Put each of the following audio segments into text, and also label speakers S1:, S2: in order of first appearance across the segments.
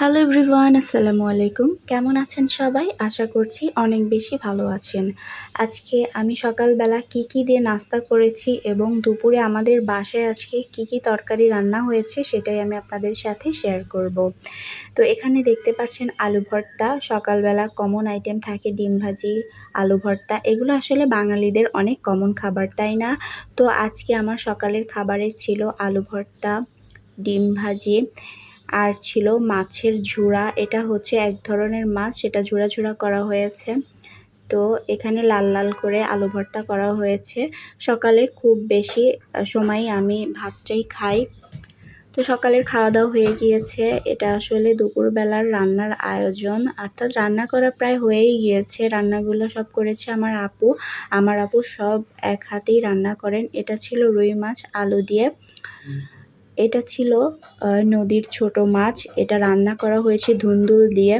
S1: Hello everyone আসসালামু আলাইকুম। কেমন আছেন সবাই? আশা করছি অনেক বেশি ভালো আছেন। আজকে আমি সকালবেলা কি কি দিয়ে নাস্তা করেছি এবং দুপুরে আমাদের বাসায় আজকে কি কি তরকারি রান্না হয়েছে সেটাই আমি আপনাদের সাথে শেয়ার করব। তো এখানে দেখতে পাচ্ছেন আলু ভর্তা, সকালবেলা কমন আইটেম থাকে ডিম ভাজি, আলু ভর্তা। এগুলো আসলে বাঙালিদের অনেক কমন খাবার, তাই না? তো আজকে আমার সকালের খাবারে ছিল আলু ভর্তা, ডিম ভাজি আর ছিল মাছের ঝুড়া। এটা হচ্ছে এক ধরনের মাছ সেটা ঝুড়া ঝুড়া করা হয়েছে। তো এখানে লাল লাল করে আলু ভর্তা করা হয়েছে। সকালে খুব বেশি সময় আমি ভাতটাই খাই। তো সকালের খাওয়া দাওয়া হয়ে গিয়েছে। এটা আসলে দুপুরবেলার রান্নার আয়োজন। অর্থাৎ রান্না করা প্রায় হয়েই গিয়েছে। রান্নাগুলো সব করেছে আমার আপু। আমার আপু সব এক হাতেই রান্না করেন। এটা ছিল রুই মাছ, আলু দিয়ে। এটা ছিল নদীর ছোট মাছ। এটা রান্না করা হয়েছে ধুন্দুল দিয়ে।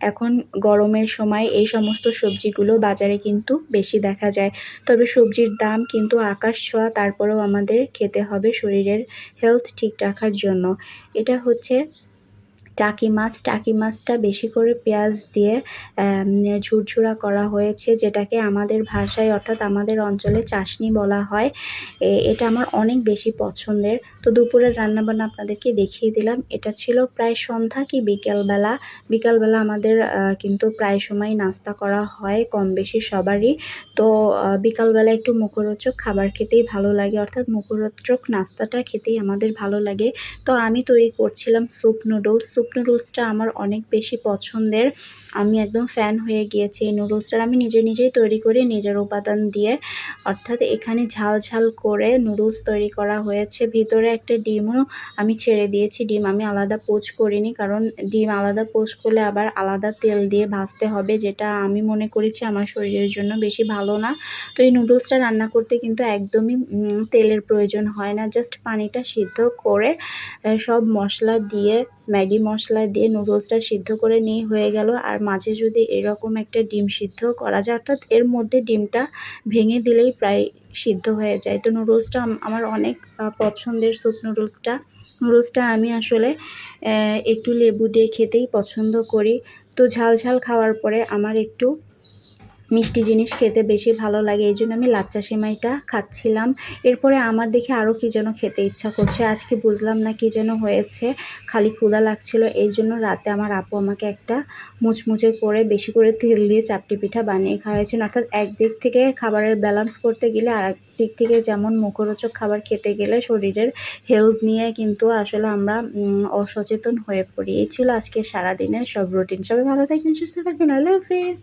S1: এখন গরমের সময় এই সমস্ত সবজিগুলো বাজারে কিন্তু বেশি দেখা যায়। তবে সবজির দাম কিন্তু আকাশ ছোঁয়া, তারপরেও আমাদের খেতে হবে শরীরের হেলথ ঠিক রাখার জন্য। এটা হচ্ছে টাকি মাছ, টাকি মাছটা বেশি করে পেঁয়াজ দিয়ে ঝুরঝুরা করা হয়েছে, যেটাকে আমাদের ভাষায় অর্থাৎ আমাদের অঞ্চলে চাশনি বলা হয়। এটা আমার অনেক বেশি পছন্দের। তো দুপুরের রান্নাবান্না আপনাদেরকে দেখিয়ে দিলাম। এটা ছিল প্রায় সন্ধ্যা কি বিকেলবেলা। বিকালবেলা আমাদের কিন্তু প্রায় সময় নাস্তা করা হয় কম বেশি সবারই। তো বিকালবেলা একটু মুখরোচক খাবার খেতেই ভালো লাগে, অর্থাৎ মুখরোচক নাস্তাটা খেতেই আমাদের ভালো লাগে। তো আমি তৈরি করছিলাম স্যুপ নুডলস স্যুপ নুডলসটা আমার অনেক বেশি পছন্দের। আমি একদম ফ্যান হয়ে গিয়েছি এই নুডলসটা আমি নিজে নিজেই তৈরি করি নিজের উপাদান দিয়ে। অর্থাৎ এখানে ঝাল ঝাল করে নুডলস তৈরি করা হয়েছে। ভিতরে একটা ডিমও আমি ছেড়ে দিয়েছি। ডিম আমি আলাদা পোচ করিনি কারণ ডিম আলাদা পোচ করলে আবার আলাদা তেল দিয়ে ভাজতে হবে যেটা আমি মনে করেছি আমার শরীরের জন্য বেশি ভালো না। তো এই নুডলসটা রান্না করতে কিন্তু একদমই তেলের প্রয়োজন হয় না। জাস্ট পানিটা সিদ্ধ করে সব মশলা দিয়ে ম্যাগি মশলা দিয়ে নুডলসটা সিদ্ধ করে নিয়ে হয়ে গেল। আর মাঝে যদি এরকম একটা ডিম সিদ্ধ করা যায়, অর্থাৎ এর মধ্যে ডিমটা ভেঙে দিলেই প্রায় সিদ্ধ হয়ে যায়। তো নুডলসটা আমার অনেক পছন্দের স্যুপ নুডলসটা। নুডলসটা আমি আসলে একটু লেবু দিয়ে খেতেই পছন্দ করি। তো ঝাল ঝাল খাওয়ার পরে আমার একটু মিষ্টি জিনিস খেতে বেশি ভালো লাগে, এই জন্য আমি লাচ্চা সেমাইটা খাচ্ছিলাম। এরপরে আমার দেখে আরও কী যেন খেতে ইচ্ছা করছে, আজকে বুঝলাম না কী যেন হয়েছে, খালি ক্ষুদা লাগছিল, এই জন্য রাতে আমার আপু আমাকে একটা মুচমুচে করে বেশি করে তেল দিয়ে চাপটি পিঠা বানিয়ে খাওয়াইছেন। অর্থাৎ একদিক থেকে খাবারের ব্যালেন্স করতে গেলে আর দিক থেকে যেমন মুখরোচক খাবার খেতে গেলে শরীরের হেলথ নিয়ে কিন্তু আসলে আমরা অসচেতন হয়ে পড়ি। এই ছিল আজকে সারাদিনের সব রুটিন সবাই ভালো থাকবেন, সুস্থ থাকবেন। আল্লাহ হাফিজ